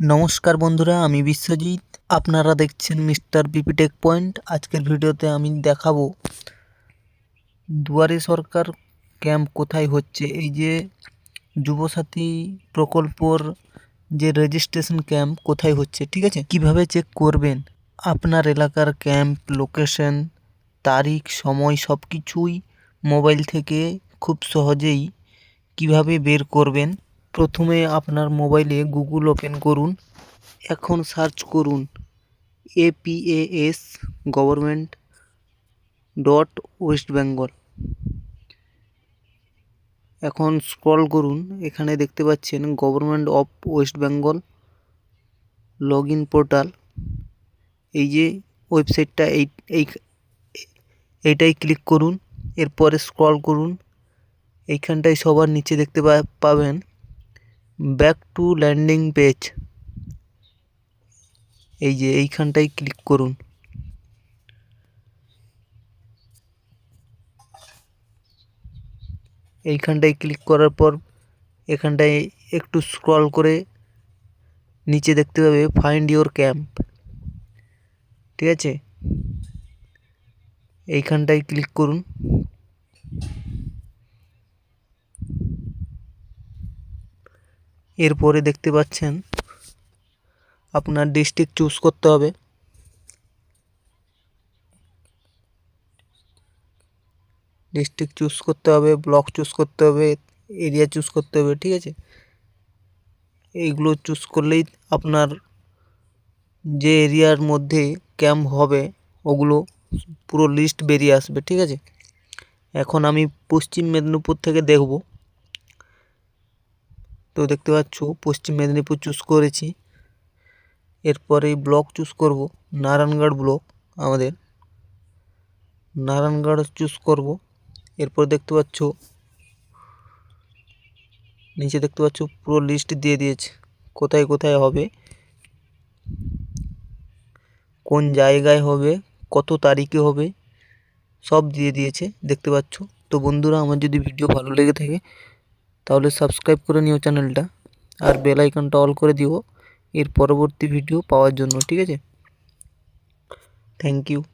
নমস্কার বন্ধুরা, আমি বিশ্বজিৎ। আপনারা দেখছেন মিস্টার বিপিটেক পয়েন্ট। আজকের ভিডিওতে আমি দেখাবো, দুয়ারে সরকার ক্যাম্প কোথায় হচ্ছে? এই যে যুবসাথী প্রকল্পর যে রেজিস্ট্রেশন ক্যাম্প কোথায় হচ্ছে, ঠিক আছে? কীভাবে চেক করবেন? আপনার এলাকার ক্যাম্প লোকেশন তারিখ, সময় সব কিছুই মোবাইল থেকে খুব সহজেই কীভাবে বের করবেন? প্রথমে আপনার মোবাইলে গুগল ওপেন করুন, এখন সার্চ করুন APAS government dot West Bengal. এখন স্ক্রল করুন, এখানে দেখতে পাচ্ছেন government of West Bengal log in portal. এই যে ওয়েবসাইটটা, এই এই, এইটাই ক্লিক করুন, এরপরে স্ক্রল করুন, এইখানটায় সবার নিচে দেখতে পাবেন ব্যাক টু ল্যান্ডিং পেজ এই যে এইখানটায় ক্লিক করুন। এইখানটায় ক্লিক করার পর এখানটায় একটু স্ক্রল করে নিচে দেখতে পাবে ফাইন্ড ইওর ক্যাম্প ঠিক আছে? এইখানটায় ক্লিক করুন। এরপরে দেখতে পাচ্ছেন আপনার ডিস্ট্রিক্ট চুজ করতে হবে। ডিস্ট্রিক্ট চুজ করতে হবে, ব্লক চুজ করতে হবে, এরিয়া চুজ করতে হবে, ঠিক আছে? এইগুলো চুজ করলেই আপনার যে এরিয়ার মধ্যে ক্যাম্প হবে, ওগুলো পুরো লিস্ট বেরিয়ে আসবে, ঠিক আছে? এখন আমি পশ্চিম মেদিনীপুর থেকে দেখব। তো দেখতে পাচ্ছ, পশ্চিম মেদিনীপুর চুজ করেছি। এরপরে ব্লক চুজ করব, নারায়ণগড় ব্লক আমাদের। নারায়ণগড় চুজ করব, এরপর দেখতে পাচ্ছ, নিচে দেখতে পাচ্ছ, পুরো লিস্ট দিয়ে দিয়েছে, কোথায় কোথায় হবে, কোন জায়গায় হবে, কত তারিখে হবে, সব দিয়ে দিয়েছে, দেখতে পাচ্ছ। তো বন্ধুরা, আমার যদি ভিডিও ভালো লেগে থাকে তাহলে সাবস্ক্রাইব করে নিও চ্যানেলটা আর বেল আইকনটা অল করে দিও। এর পরবর্তী ভিডিও পাওয়ার জন্য, ঠিক আছে? Thank you